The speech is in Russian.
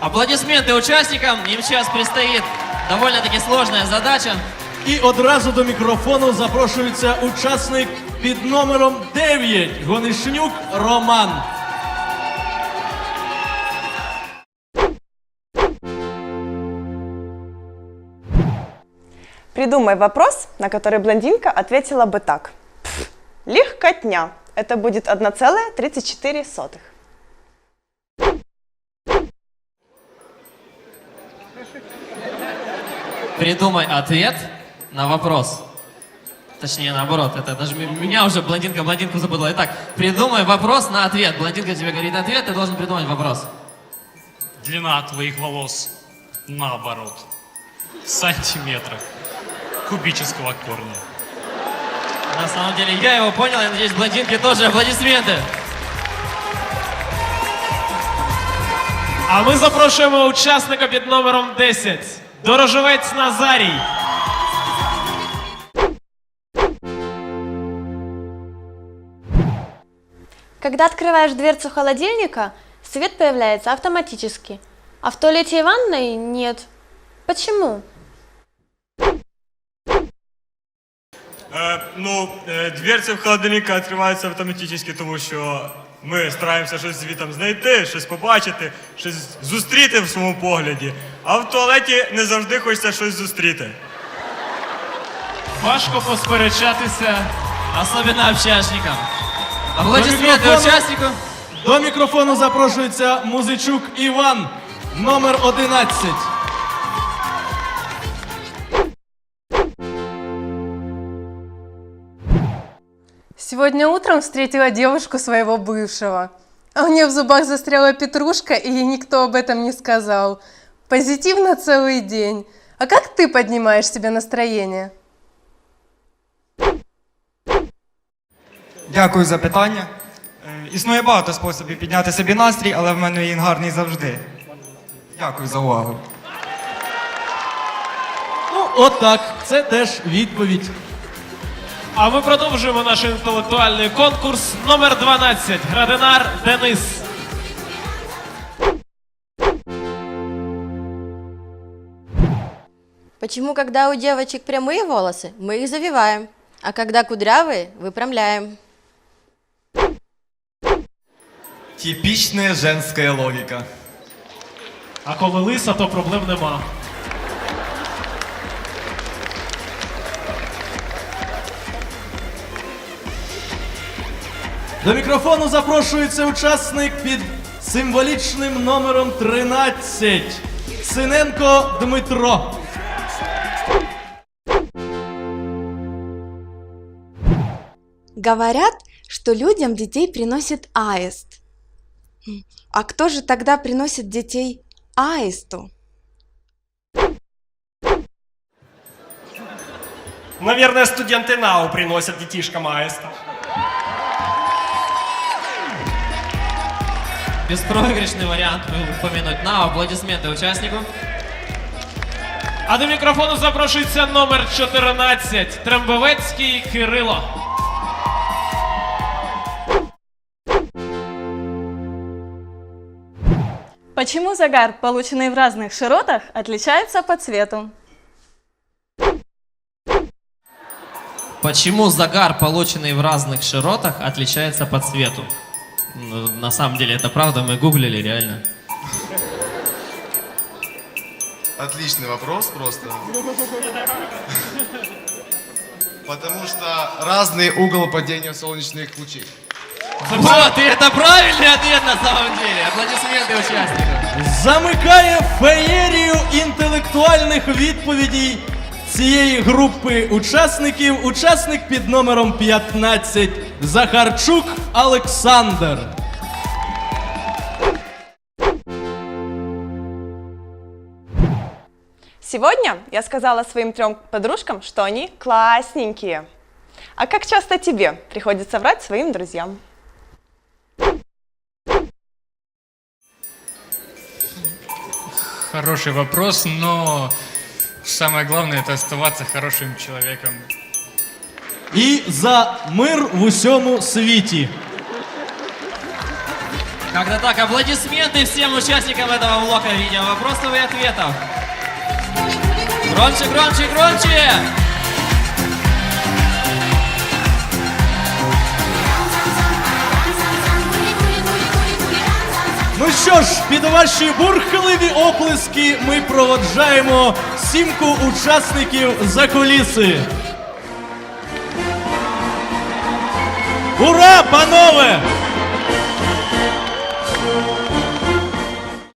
Аплодисменты участникам. Им сейчас предстоит довольно-таки сложная задача. І одразу до мікрофону запрошується учасник під номером 9 Гонишнюк Роман. Придумай вопрос, на который блондинка ответила бы так. «Пф, Легкотня. Это будет 1,34. Придумай ответ на вопрос. Точнее, наоборот, это даже меня уже блондинка блондинку забыла. Итак, придумай вопрос на ответ. Блондинка тебе говорит ответ, ты должен придумать вопрос. Длина твоих волос наоборот. В сантиметрах кубического корня. На самом деле, я его понял, я надеюсь, блондинки тоже. Аплодисменты. А ми запрошуємо учасника під номером 10. Дорожовець Назарій. Когда открываешь дверцу холодильника, свет появляется автоматически, а в туалете и ванной нет. Почему? Е, ну, е, дверці в холодильника відкриваються автоматично, тому що ми стараємося щось звітом знайти, щось побачити, щось зустріти в своєму погляді. А в туалеті не завжди хочеться щось зустріти. Важко посперечатися. Особенно общажникам. Аплодисменты микрофона. участнику. До мікрофону запрошується музичук Іван, номер 11. Сегодня утром встретила девушку своего бывшего. А у нее в зубах застряла петрушка, и ей никто об этом не сказал. Позитивно целый день. А как ты поднимаешь себе настроение? Дякую за питання. Е, Існує багато способів підняти собі настрій, але в мене він гарний завжди. Дякую за увагу. Ну, отак, це теж відповідь. А ми продовжуємо наш інтелектуальний конкурс номер 12. Градинар Денис. Почему, когда у девочек прямые волосы, мы их завиваем, а когда кудрявые, выпрямляем? Типічна женська логіка. А коли лиса, то проблем нема. До мікрофону запрошується учасник під символічним номером 13. Синенко Дмитро. Говорят, что людям детей приносит аист. М, А кто же тогда приносит детей аисту? Наверное, студенты НАУ приносят детишкам аиста. Беспроигрышный вариант был упомянуть на аплодисменты участнику. А до мікрофону запрошується номер 14. Трембовецький Кирило. Почему загар, полученный в разных широтах, отличается по цвету? Почему загар, полученный в разных широтах, отличается по цвету? Ну, На самом деле это правда, мы гуглили реально. Отличный вопрос просто. Потому что разный угол падения солнечных лучей. Вот, и это правильный ответ на самом деле. Аплодисменты участникам. Замикає феєрію інтелектуальних відповідей цієї групи учасників. Учасник під номером 15 Захарчук Олександр. Сегодня я сказала своим трем подружкам, что они классненькие. А как часто тебе приходится врать своим друзьям? Хороший вопрос, но самое главное это оставаться хорошим человеком. І за мир в усьому світі. Как-то так, аплодисменты всем участникам этого блока видео вопросов и ответов. Громче, громче, громче! Ну що ж, під ваші бурхливі оплески ми проводжаємо сімку учасників за куліси. Ура, панове!